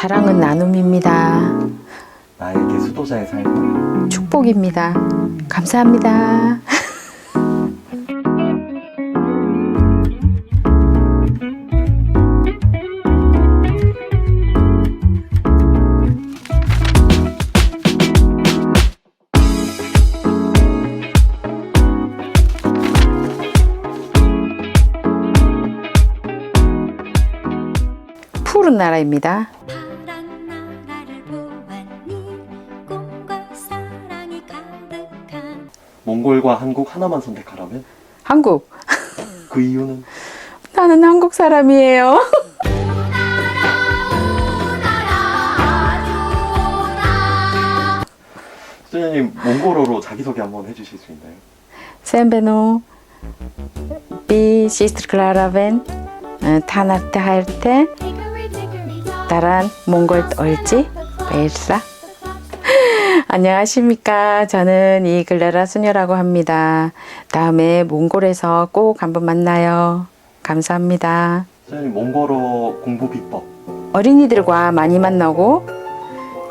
사랑은 나눔입니다. 나에게 수도자의 삶은 축복입니다. 감사합니다. 푸른 나라입니다. 몽골과 한국 하나만 선택하라면 한국. 그 이유는 나는 한국 사람이에요. 수녀님 몽골어로 자기소개 한번 해주실 수 있나요? Bi sister Clara ben tanarte halte 다란 몽골 얼지 베일사 안녕하십니까. 저는 이글레라 수녀라고 합니다. 다음에 몽골에서 꼭 한번 만나요. 감사합니다. 수녀님 몽골어 공부 비법. 어린이들과 많이 만나고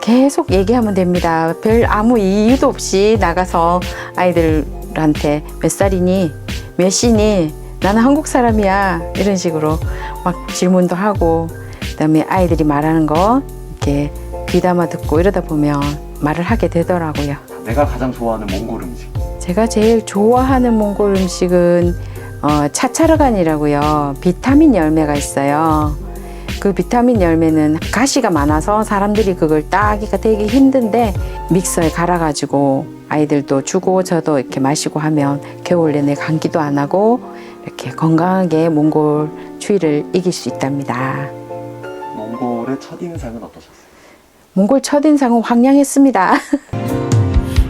계속 얘기하면 됩니다. 별 아무 이유도 없이 나가서 아이들한테 몇 살이니, 몇 시니, 나는 한국 사람이야. 이런 식으로 막 질문도 하고, 그 다음에 아이들이 말하는 거 이렇게 귀담아 듣고 이러다 보면 말을 하게 되더라고요. 내가 가장 좋아하는 몽골 음식 제가 제일 좋아하는 몽골 음식은 어, 차차르간이라고요. 비타민 열매가 있어요. 그 비타민 열매는 가시가 많아서 사람들이 그걸 따기가 되게 힘든데 믹서에 갈아가지고 아이들도 주고 저도 이렇게 마시고 하면 겨울 내내 감기도 안 하고 이렇게 건강하게 몽골 추위를 이길 수 있답니다. 몽골의 첫인상은 어떠셨어요? 몽골 첫인상은 황량했습니다.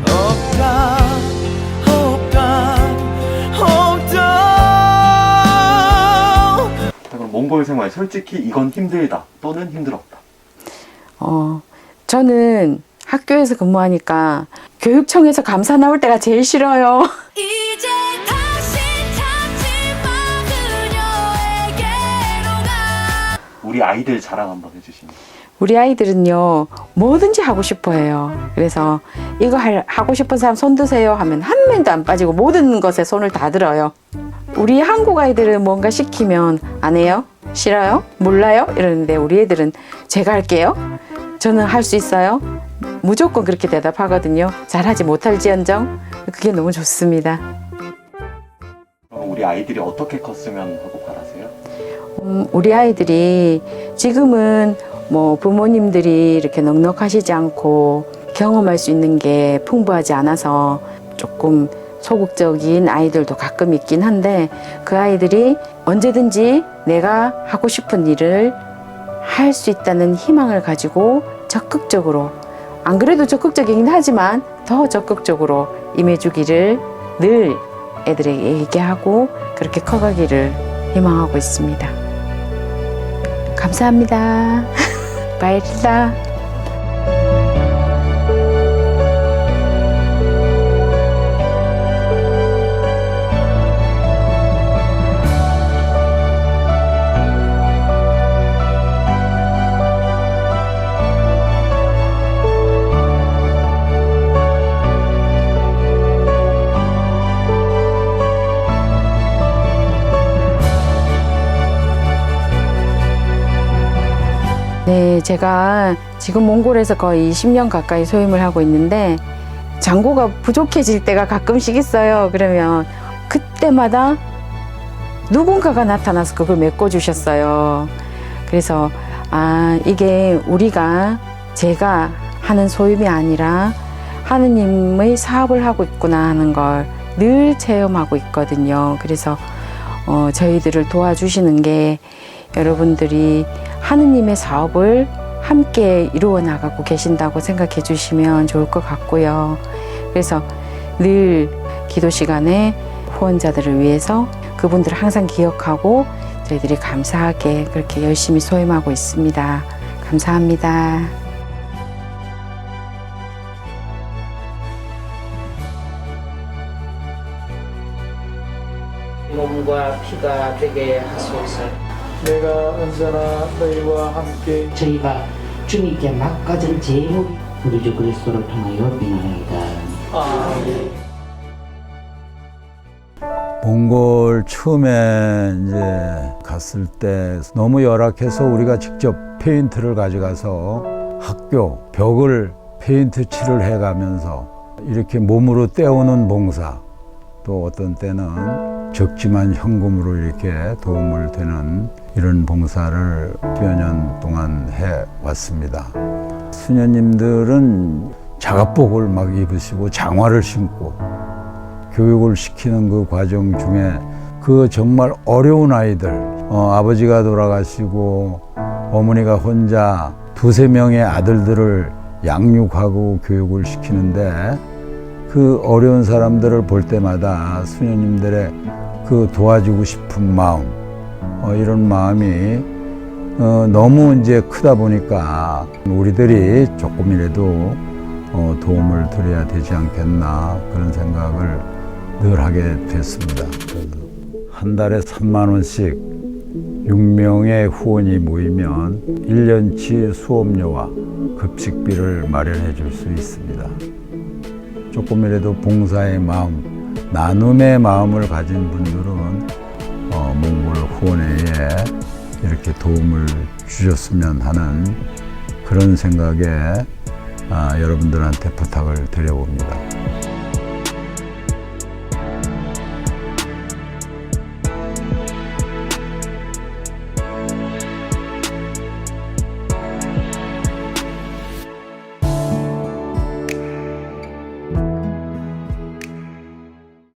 없다 없다 없다 자, 그럼 몽골 생활 솔직히 이건 힘들다 또는 힘들었다 어, 저는 학교에서 근무하니까 교육청에서 감사 나올 때가 제일 싫어요. 이제 다시 찾지 마 그녀에게로 가 우리 아이들 자랑 한번 해주시면 우리 아이들은요, 뭐든지 하고 싶어 해요. 그래서 이거 할- 하고 싶은 사람 손 드세요 하면 한 명도 안 빠지고 모든 것에 손을 다 들어요. 우리 한국 아이들은 뭔가 시키면 안 해요? 싫어요? 몰라요? 이러는데 우리 애들은 제가 할게요. 저는 할 수 있어요. 무조건 그렇게 대답하거든요. 잘하지 못할지언정. 그게 너무 좋습니다. 우리 아이들이 어떻게 컸으면 하고 바라세요? 음, 우리 아이들이 지금은 뭐 부모님들이 이렇게 넉넉하시지 않고 경험할 수 있는 게 풍부하지 않아서 조금 소극적인 아이들도 가끔 있긴 한데 그 아이들이 언제든지 내가 하고 싶은 일을 할 수 있다는 희망을 가지고 적극적으로 안 그래도 적극적이긴 하지만 더 적극적으로 임해주기를 늘 애들에게 얘기하고 그렇게 커가기를 희망하고 있습니다. 감사합니다. Баярлалаа. 네, 제가 지금 몽골에서 거의 20년 가까이 소임을 하고 있는데 장고가 부족해질 때가 가끔씩 있어요. 그러면 그때마다 누군가가 나타나서 그걸 메꿔주셨어요. 그래서 아 이게 우리가 제가 하는 소임이 아니라 하느님의 사업을 하고 있구나 하는 걸 늘 체험하고 있거든요. 그래서 어, 저희들을 도와주시는 게 여러분들이 하느님의 사업을 함께 이루어 나가고 계신다고 생각해 주시면 좋을 것 같고요. 그래서 늘 기도 시간에 후원자들을 위해서 그분들을 항상 기억하고 저희들이 감사하게 그렇게 열심히 소임하고 있습니다. 감사합니다. 몸과 피가 되게 하소서. 내가 언제나 너희와 함께 저희가 있게 막가진 제목이 우리 주 그리스도를 통하여 비난합니다. 몽골 처음에 이제 갔을 때 너무 열악해서 우리가 직접 페인트를 가져가서 학교 벽을 페인트 칠을 해가면서 이렇게 몸으로 때우는 봉사 또 어떤 때는 적지만 현금으로 이렇게 도움을 되는 이런 봉사를 몇 년 동안 해 왔습니다. 수녀님들은 작업복을 막 입으시고 장화를 신고 교육을 시키는 그 과정 중에 그 정말 어려운 아이들, 어, 아버지가 돌아가시고 어머니가 혼자 두세 명의 아들들을 양육하고 교육을 시키는데 그 어려운 사람들을 볼 때마다 수녀님들의 그 도와주고 싶은 마음, 어, 이런 마음이 어, 너무 이제 크다 보니까 우리들이 조금이라도 어, 도움을 드려야 되지 않겠나 그런 생각을 늘 하게 됐습니다. 한 달에 3만 원씩 6명의 후원이 모이면 1년치 수업료와 급식비를 마련해 줄 수 있습니다. 조금이라도 봉사의 마음, 나눔의 마음을 가진 분들은 후원회에 이렇게 도움을 주셨으면 하는 그런 생각에 아, 여러분들한테 부탁을 드려봅니다.